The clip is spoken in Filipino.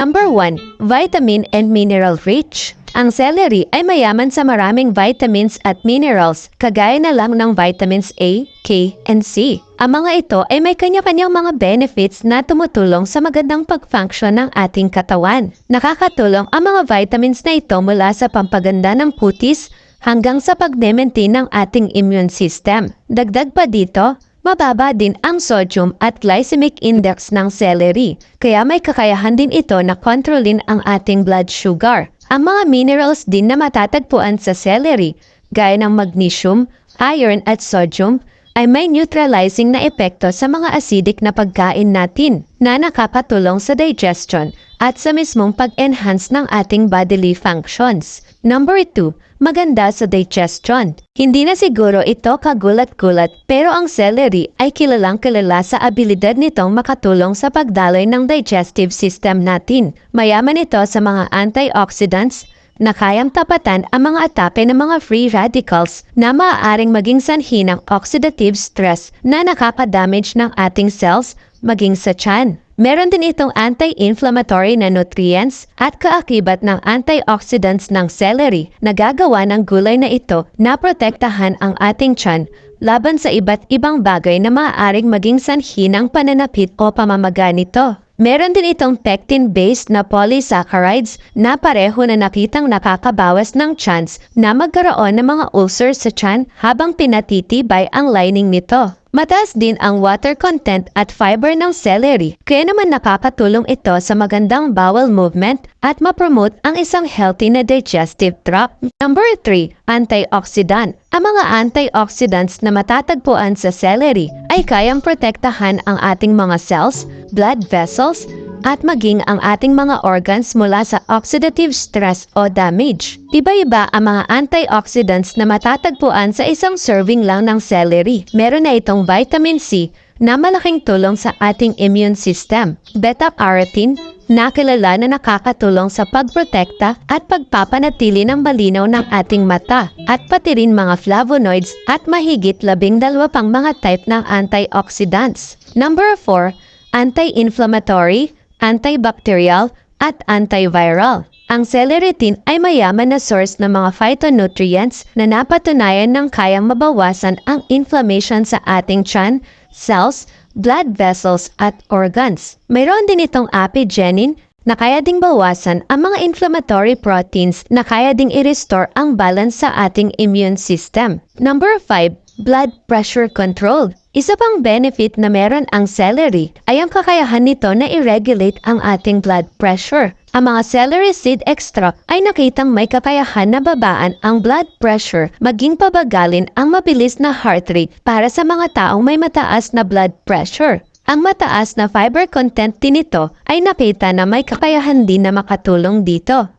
Number 1, vitamin and mineral rich. Ang celery ay mayaman sa maraming vitamins at minerals, kagaya na lang ng vitamins A, K, and C. Ang mga ito ay may kanya-kanyang mga benefits na tumutulong sa magandang pag-function ng ating katawan. Nakakatulong ang mga vitamins na ito mula sa pampaganda ng putis hanggang sa pag-maintain ng ating immune system. Dagdag pa dito, Mababa din ang sodium at glycemic index ng celery, kaya may kakayahan din ito na kontrolin ang ating blood sugar. Ang mga minerals din na matatagpuan sa celery, gaya ng magnesium, iron at sodium, ay may neutralizing na epekto sa mga acidic na pagkain natin na nakapatulong sa digestion at sa mismong pag-enhance ng ating bodily functions. Number 2, maganda sa digestion. Hindi na siguro ito kagulat-gulat pero ang celery ay kilalang kilala sa abilidad nitong makatulong sa pagdaloy ng digestive system natin. Mayaman ito sa mga antioxidants na kayang tapatan ang mga atape ng mga free radicals na maaaring maging sanhi ng oxidative stress na nakakadamage ng ating cells maging sa tiyan. Meron din itong anti-inflammatory na nutrients at kaakibat ng antioxidants ng celery na gagawa ng gulay na ito na protektahan ang ating tiyan laban sa iba't ibang bagay na maaaring maging sanhi ng pananapit o pamamaga nito. Meron din itong pectin-based na polysaccharides na pareho na nakitang nakakabawas ng chance na magkaroon ng mga ulcer sa tiyan habang pinatitibay ang lining nito. Mataas din ang water content at fiber ng celery, kaya naman nakakatulong ito sa magandang bowel movement at mapromote ang isang healthy na digestive tract. Number 3, antioxidant. Ang mga antioxidants na matatagpuan sa celery ay kayang protektahan ang ating mga cells, blood vessels, at maging ang ating mga organs mula sa oxidative stress o damage. Iba-iba ang mga antioxidants na matatagpuan sa isang serving lang ng celery. Meron na itong vitamin C na malaking tulong sa ating immune system, beta-carotene na kilala na nakakatulong sa pagprotekta at pagpapanatili ng balinaw ng ating mata at pati rin mga flavonoids at mahigit labing dalawa pang mga type ng antioxidants. Number 4, anti-inflammatory, antibacterial, at antiviral. Ang celeretin ay mayaman na source ng mga phytonutrients na napatunayan ng kayang mabawasan ang inflammation sa ating tiyan, cells, blood vessels at organs. Mayroon din itong apigenin na kaya ding bawasan ang mga inflammatory proteins na kaya ding i-restore ang balance sa ating immune system. Number 5, blood pressure control. Isa pang benefit na meron ang celery ay ang kakayahan nito na i-regulate ang ating blood pressure. Ang mga celery seed extract ay nakitang may kakayahan na babaan ang blood pressure maging pabagalin ang mabilis na heart rate para sa mga taong may mataas na blood pressure. Ang mataas na fiber content nito ay nakita na may kakayahan din na makatulong dito.